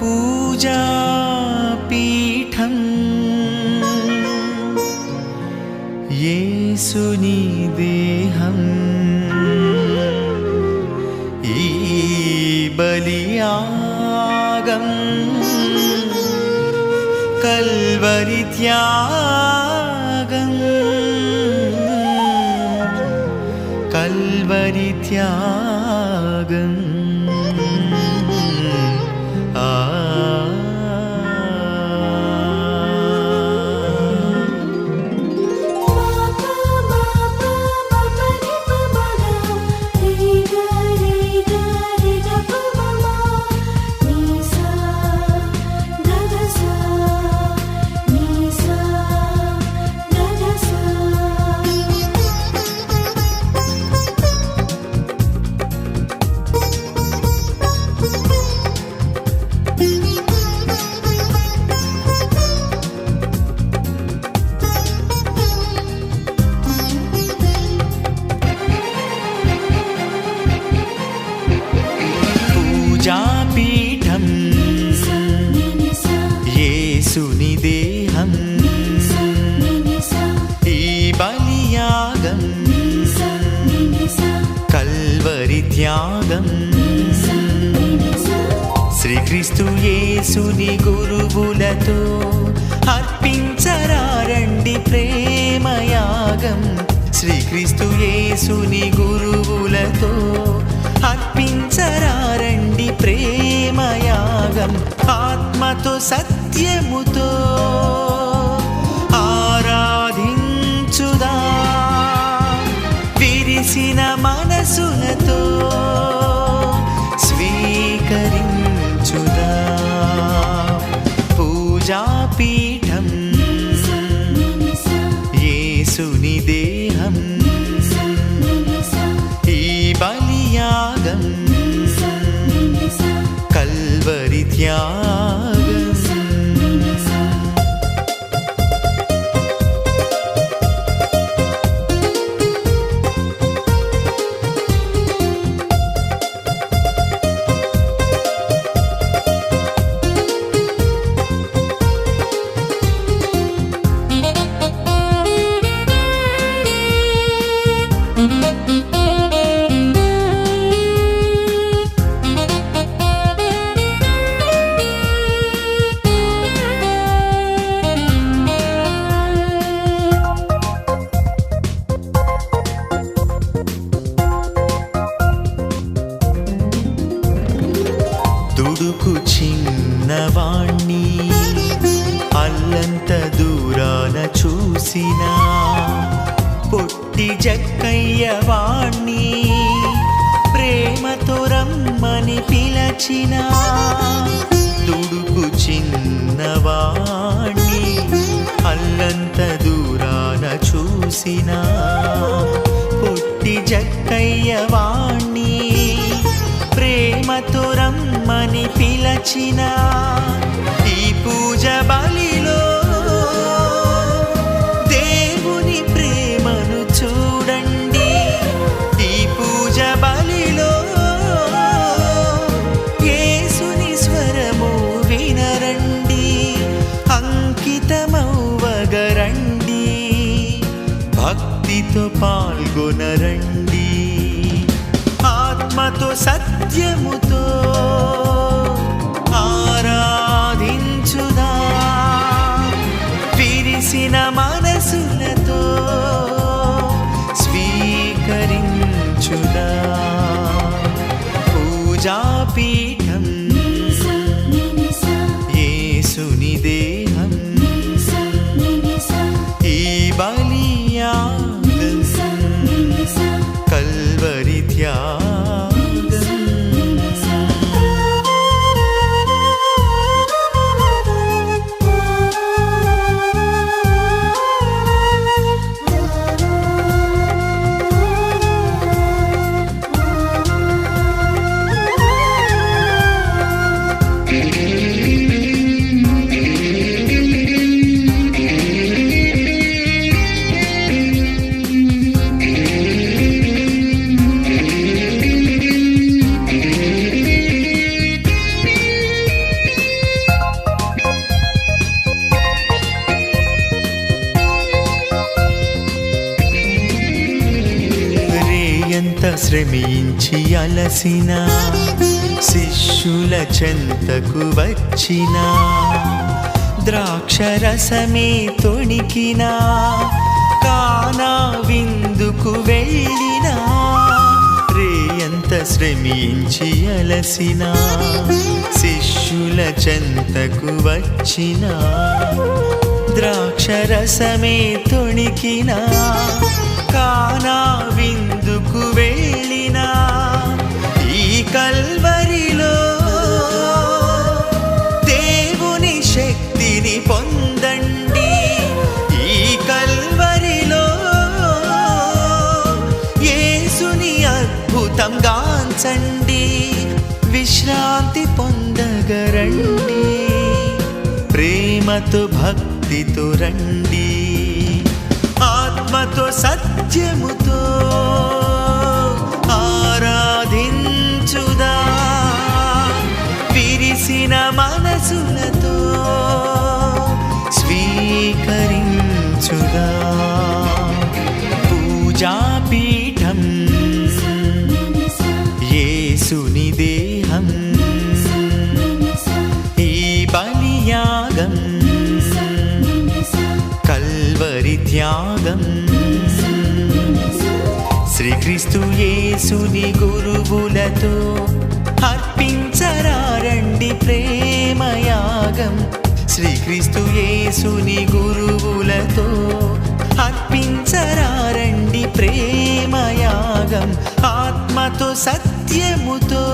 पूजापीठम्। ये सुनिदेहम् ई बलियागम्। कल्वरित्यागम् कल्वरित्यागम् త్యాగం. శ్రీక్రీస్తు యేసుని గురువులతో అర్పించరారండి ప్రేమయాగం. శ్రీక్రీస్తు యేసుని గురువులతో అర్పించరారండి ప్రేమయాగం. ఆత్మతో సత్యముతో అల్లంత దూరాన చూసినా పొట్టి జక్కయ్య వాణ్ణి ప్రేమతో రమ్మని పిలచిన తుడుకు చిన్నవాణ్ణి అల్లంత దూరాన చూసినా పొట్టి జక్కయ్య వాణ్ణి ప్రేమతో రమ్మని పిలచిన ఈ పూజ బా భక్తితో పాల్గొనరండి. ఆత్మతో సత్యముతో ఆరా శ్రమించి అలసిన శిష్యుల చెంతకు వచ్చిన ద్రాక్షరసమే తొణికిన కానా విందుకు వెళ్ళినా రేయంత శ్రమించి అలసిన శిష్యుల చెంతకు వచ్చిన ద్రాక్షరసమే తొణికినా కానా విందుకు వెళ్ళిన ఈ కల్వరిలో దేవుని శక్తిని పొందండి. ఈ కల్వరిలో యేసుని అద్భుతం గాంచండి. విశ్రాంతి పొందగరండి. ప్రేమతో భక్తితో రండి. ప్రేమతో సత్యముతో శ్రీక్రీస్తు యేసుని గురువులతో అర్పించరారండి ప్రేమయాగం. శ్రీక్రీస్తు యేసుని గురువులతో అర్పించరారండి ప్రేమయాగం. ఆత్మతో సత్యముతో